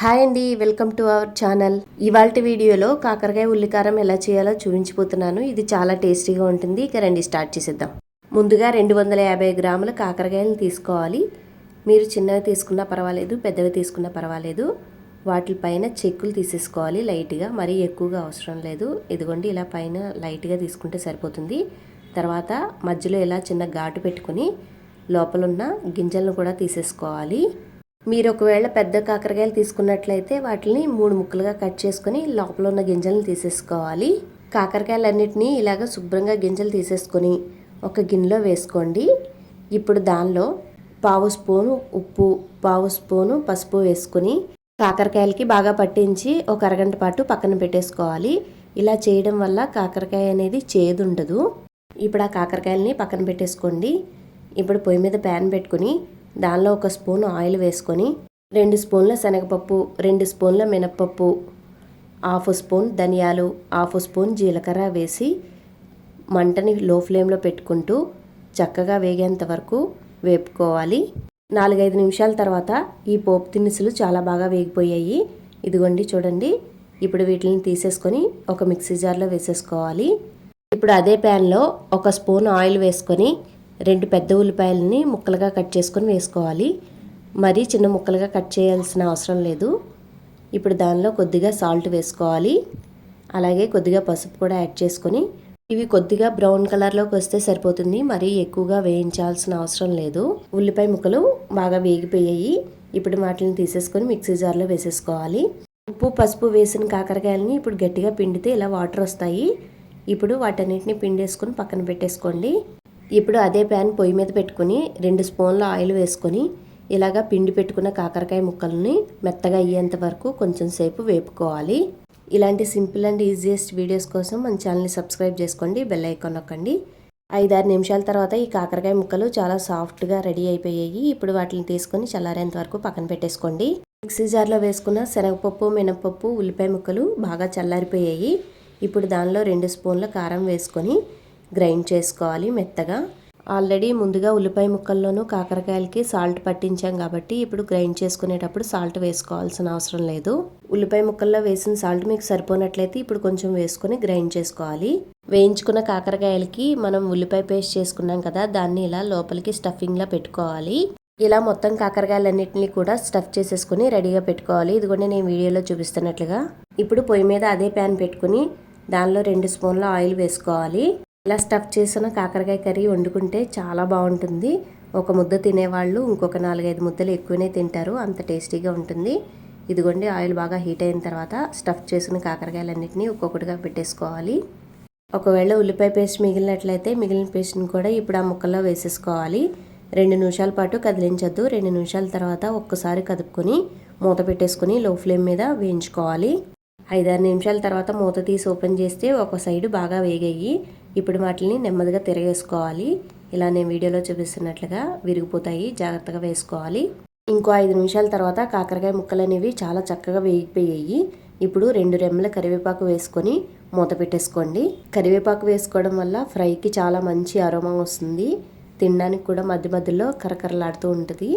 Hi అండి welcome to our channel. ఇవాళ వీడియోలో కాకరకాయ ఉల్లికారం ఎలా చేయాలో చూపించిపోతున్నాను. ఇది చాలా టేస్టీగా ఉంటుంది. ఇక రండి స్టార్ట్ చేసేద్దాం. ముందుగా రెండు వందల యాభై గ్రాముల కాకరకాయలు తీసుకోవాలి. మీరు చిన్నవి తీసుకున్నా పర్వాలేదు పెద్దవి తీసుకున్నా పర్వాలేదు. వాటిపైన చెక్కులు తీసేసుకోవాలి లైట్గా. మరీ ఎక్కువగా అవసరం లేదు. ఇదిగోండి ఇలా పైన లైట్గా తీసుకుంటే సరిపోతుంది. తర్వాత మధ్యలో ఇలా చిన్న ఘాటు పెట్టుకుని లోపలున్న గింజలను కూడా తీసేసుకోవాలి. మీరు ఒకవేళ పెద్ద కాకరకాయలు తీసుకున్నట్లయితే వాటిని మూడు ముక్కలుగా కట్ చేసుకొని లోపల ఉన్న గింజలను తీసేసుకోవాలి. కాకరకాయలన్నిటినీ ఇలాగ శుభ్రంగా గింజలు తీసేసుకొని ఒక గిన్నెలో వేసుకోండి. ఇప్పుడు దానిలో పావు స్పూను ఉప్పు పావు స్పూను పసుపు వేసుకొని కాకరకాయలకి బాగా పట్టించి ఒక అరగంట పాటు పక్కన పెట్టేసుకోవాలి. ఇలా చేయడం వల్ల కాకరకాయ అనేది చేదు ఉండదు ఇప్పుడు ఆ కాకరకాయలని పక్కన పెట్టేసుకోండి. ఇప్పుడు పొయ్యి మీద ప్యాన్ పెట్టుకుని దానిలో ఒక స్పూన్ ఆయిల్ వేసుకొని రెండు స్పూన్ల శనగపప్పు రెండు స్పూన్ల మినప్పప్పు హాఫ్ స్పూన్ ధనియాలు హాఫ్ స్పూన్ జీలకర్ర వేసి మంటని లో ఫ్లేమ్లో పెట్టుకుంటూ చక్కగా వేగేంత వరకు వేపుకోవాలి. నాలుగైదు నిమిషాల తర్వాత ఈ పోపు దినుసులు చాలా బాగా వేగిపోయాయి. ఇదిగోండి చూడండి. ఇప్పుడు వీటిని తీసేసుకొని ఒక మిక్సీ జార్లో వేసేసుకోవాలి. ఇప్పుడు అదే ప్యాన్లో ఒక స్పూన్ ఆయిల్ వేసుకొని రెండు పెద్ద ఉల్లిపాయలని ముక్కలుగా కట్ చేసుకొని వేసుకోవాలి. మరీ చిన్న ముక్కలుగా కట్ చేయాల్సిన అవసరం లేదు. ఇప్పుడు దానిలో కొద్దిగా సాల్ట్ వేసుకోవాలి. అలాగే కొద్దిగా పసుపు కూడా యాడ్ చేసుకొని ఇవి కొద్దిగా బ్రౌన్ కలర్లోకి వస్తే సరిపోతుంది. మరీ ఎక్కువగా వేయించాల్సిన అవసరం లేదు. ఉల్లిపాయ ముక్కలు బాగా వేగిపోయాయి. ఇప్పుడు వాటిని తీసేసుకొని మిక్సీ జార్లో వేసేసుకోవాలి. ఉప్పు పసుపు వేసిన కాకరకాయలని ఇప్పుడు గట్టిగా పిండితే ఇలా వాటర్ వస్తాయి. ఇప్పుడు వాటన్నిటిని పిండేసుకొని పక్కన పెట్టేసుకోండి. ఇప్పుడు అదే ప్యాన్ పొయ్యి మీద పెట్టుకుని రెండు స్పూన్ల ఆయిల్ వేసుకొని ఇలాగా పిండి పెట్టుకున్న కాకరకాయ ముక్కల్ని మెత్తగా అయ్యేంత వరకు కొంచెం సేపు వేపుకోవాలి. ఇలాంటి సింపుల్ అండ్ ఈజియెస్ట్ వీడియోస్ కోసం మన ఛానల్ని సబ్స్క్రైబ్ చేసుకోండి బెల్ ఐకాన్ నొక్కండి. ఐదారు నిమిషాల తర్వాత ఈ కాకరకాయ ముక్కలు చాలా సాఫ్ట్గా రెడీ అయిపోయాయి. ఇప్పుడు వాటిని తీసుకొని చల్లారేంత వరకు పక్కన పెట్టేసుకోండి. మిక్సీ జార్లో వేసుకున్న శనగపప్పు మినపప్పు ఉల్లిపాయ ముక్కలు బాగా చల్లారిపోయాయి. ఇప్పుడు దానిలో రెండు స్పూన్ల కారం వేసుకొని గ్రైండ్ చేసుకోవాలి మెత్తగా. ఆల్రెడీ ముందుగా ఉల్లిపాయ ముక్కల్లోనూ కాకరకాయలకి సాల్ట్ పట్టించాం కాబట్టి ఇప్పుడు గ్రైండ్ చేసుకునేటప్పుడు సాల్ట్ వేసుకోవాల్సిన అవసరం లేదు. ఉల్లిపాయ ముక్కల్లో వేసిన సాల్ట్ మీకు సరిపోనట్లయితే ఇప్పుడు కొంచెం వేసుకొని గ్రైండ్ చేసుకోవాలి. వేయించుకున్న కాకరకాయలకి మనం ఉల్లిపాయ పేస్ట్ చేసుకున్నాం కదా దాన్ని ఇలా లోపలికి స్టఫింగ్లా పెట్టుకోవాలి. ఇలా మొత్తం కాకరకాయలన్నింటినీ కూడా స్టఫ్ చేసేసుకుని రెడీగా పెట్టుకోవాలి. ఇది కూడా నేను వీడియోలో చూపిస్తున్నట్లుగా. ఇప్పుడు పొయ్యి మీద అదే ప్యాన్ పెట్టుకుని దానిలో రెండు స్పూన్ల ఆయిల్ వేసుకోవాలి. ఇలా స్టఫ్ చేసిన కాకరకాయ కర్రీ వండుకుంటే చాలా బాగుంటుంది. ఒక ముద్ద తినేవాళ్ళు ఇంకొక నాలుగైదు ముద్దలు ఎక్కువనే తింటారు. అంత టేస్టీగా ఉంటుంది. ఇదిగోండి ఆయిల్ బాగా హీట్ అయిన తర్వాత స్టఫ్ చేసిన కాకరకాయలన్నింటినీ ఒక్కొక్కటిగా పెట్టేసుకోవాలి. ఒకవేళ ఉల్లిపాయ పేస్ట్ మిగిలినట్లయితే మిగిలిన పేస్ట్ని కూడా ఇప్పుడు ఆ ముక్కల్లో వేసేసుకోవాలి. రెండు నిమిషాల పాటు కదిలించద్దు. రెండు నిమిషాల తర్వాత ఒక్కసారి కదుపుకొని మూత పెట్టేసుకొని లో ఫ్లేమ్ మీద వేయించుకోవాలి. ఐదారు నిమిషాల తర్వాత మూత తీసి ఓపెన్ చేస్తే ఒక సైడు బాగా వేగాయి. ఇప్పుడు వాటిని నెమ్మదిగా తిరగేసుకోవాలి. ఇలా నేను వీడియోలో చూపిస్తున్నట్లుగా విరిగిపోతాయి. జాగ్రత్తగా వేసుకోవాలి. ఇంకో ఐదు నిమిషాల తర్వాత కాకరకాయ ముక్కలు అనేవి చాలా చక్కగా వేగిపోయాయి. ఇప్పుడు రెండు రెమ్మల కరివేపాకు వేసుకొని మూత పెట్టేసుకోండి. కరివేపాకు వేసుకోవడం వల్ల ఫ్రైకి చాలా మంచి అరోమా వస్తుంది. తినడానికి కూడా మధ్య మధ్యలో కరకరలాడుతూ ఉంటుంది.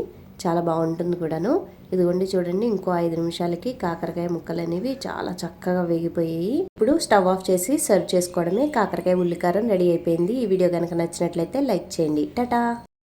చాలా బాగుంటుంది కూడాను. ఇదిగోండి చూడండి ఇంకో ఐదు నిమిషాలకి కాకరకాయ ముక్కలు అనేవి చాలా చక్కగా వేగిపోయాయి. ఇప్పుడు స్టవ్ ఆఫ్ చేసి సర్వ్ చేసుకోవడమే. కాకరకాయ ఉల్లికారం రెడీ అయిపోయింది. ఈ వీడియో కనుక నచ్చినట్లయితే లైక్ చేయండి. టటా!